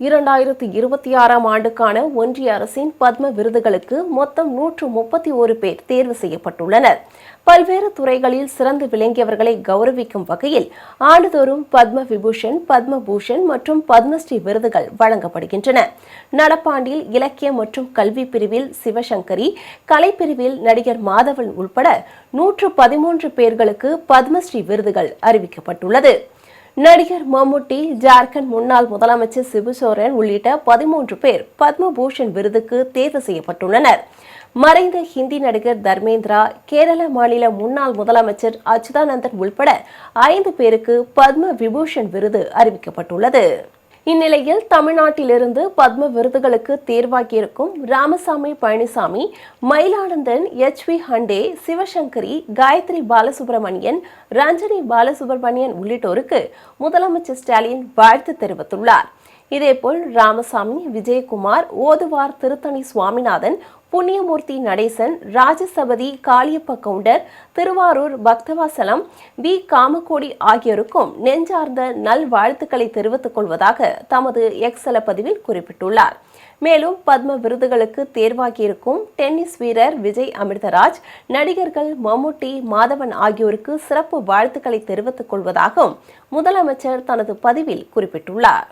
இரண்டாயிரத்தி இருபத்தி ஆறாம் ஆண்டுக்கான ஒன்றிய அரசின் பத்ம விருதுகளுக்கு மொத்தம் நூற்று முப்பத்தி ஒரு பேர் தேர்வு செய்யப்பட்டுள்ளனர். பல்வேறு துறைகளில் சிறந்து விளங்கியவர்களை கௌரவிக்கும் வகையில் ஆண்டுதோறும் பத்ம விபூஷன் பத்ம பூஷன் மற்றும் பத்மஸ்ரீ விருதுகள் வழங்கப்படுகின்றன. நடப்பாண்டில் இலக்கியம் மற்றும் கல்வி பிரிவில் சிவசங்கரி கலைப்பிரிவில் நடிகர் மாதவன் உள்பட நூற்று பதிமூன்று பேர்களுக்கு பத்மஸ்ரீ விருதுகள் அறிவிக்கப்பட்டுள்ளது. நடிகர் மம்முட்டி ஜார்க்கண்ட் முன்னாள் முதலமைச்சர் சிபு சோரன் உள்ளிட்ட பதிமூன்று பேர் பத்மபூஷன் விருதுக்கு தேர்வு செய்யப்பட்டுள்ளனர். மறைந்த ஹிந்தி நடிகர் தர்மேந்திரா கேரள மாநில முன்னாள் முதலமைச்சர் அச்சுதானந்தன் உள்பட ஐந்து பேருக்கு பத்ம விபூஷன் விருது அறிவிக்கப்பட்டுள்ளது. இந்நிலையில் தமிழ்நாட்டிலிருந்து பத்ம விருதுகளுக்கு தேர்வாகியிருக்கும் ராமசாமி பழனிசாமி மயிலானந்தன் எச் வி ஹண்டே சிவசங்கரி காயத்ரி பாலசுப்ரமணியன் ரஞ்சனி பாலசுப்ரமணியன் உள்ளிட்டோருக்கு முதலமைச்சர் ஸ்டாலின் வாழ்த்து தெரிவித்துள்ளார். இதேபோல் ராமசாமி விஜயகுமார் ஓதுவார் திருத்தணி சுவாமிநாதன் புண்ணியமூர்த்தி நடேசன் ராஜசபதி காளியப்ப கவுண்டர் திருவாரூர் பக்தவாசலம் வி. காமகோடி ஆகியோருக்கும் நெஞ்சார்ந்த நல்வாழ்த்துக்களை தெரிவித்துக் கொள்வதாக தமது எக்ஸல பதிவில் குறிப்பிட்டுள்ளார். மேலும் பத்ம விருதுகளுக்கு தேர்வாகியிருக்கும் டென்னிஸ் வீரர் விஜய் அமிர்தராஜ் நடிகர்கள் மம்முட்டி மாதவன் ஆகியோருக்கு சிறப்பு வாழ்த்துக்களை தெரிவித்துக் கொள்வதாகவும் முதலமைச்சர் தனது பதிவில் குறிப்பிட்டுள்ளார்.